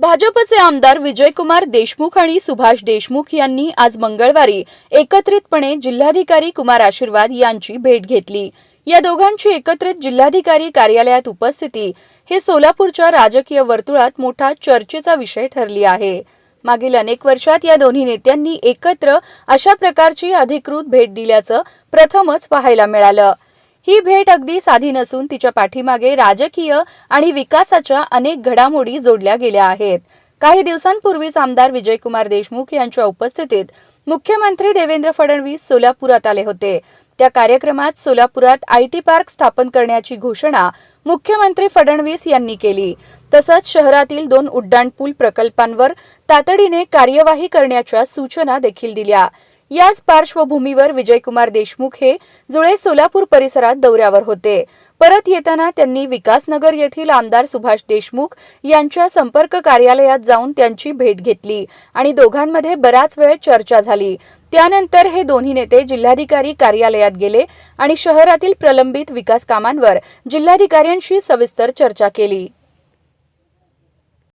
भाजपचे आमदार विजयकुमार देशमुख आणि सुभाष देशमुख यांनी आज मंगळवारी एकत्रितपणे जिल्हाधिकारी कुमार आशीर्वाद यांची भेट घेतली. या दोघांची एकत्रित जिल्हाधिकारी कार्यालयात उपस्थिती हे सोलापूरच्या राजकीय वर्तुळात मोठा चर्चेचा विषय ठरली आहे. मागील अनेक वर्षात या दोन्ही नेत्यांनी एकत्र अशा प्रकारची अधिकृत भेट दिल्याचं प्रथमच पाहायला मिळालं. ही भेट अगदी साधी नसून तिच्या पाठीमागे राजकीय आणि विकासाच्या अनेक घडामोडी जोडल्या गेल्या आहेत. काही दिवसांपूर्वीच आमदार विजयकुमार देशमुख यांच्या उपस्थितीत मुख्यमंत्री देवेंद्र फडणवीस सोलापुरात आले होते. त्या कार्यक्रमात सोलापुरात आय टी पार्क स्थापन करण्याची घोषणा मुख्यमंत्री फडणवीस यांनी केली. तसंच शहरातील दोन उड्डाणपूल प्रकल्पांवर तातडीने कार्यवाही करण्याच्या सूचना देखील दिल्या. याच पार्श्वभूमीवर विजयकुमार देशमुख हे जुळे सोलापूर परिसरात दौऱ्यावर होते. परत येताना त्यांनी विकासनगर येथील आमदार सुभाष देशमुख यांच्या संपर्क कार्यालयात जाऊन त्यांची भेट घेतली आणि दोघांमध्ये बराच वेळ चर्चा झाली. त्यानंतर हे दोन्ही नेते जिल्हाधिकारी कार्यालयात गेले आणि शहरातील प्रलंबित विकास कामांवर जिल्हाधिकाऱ्यांशी सविस्तर चर्चा केली.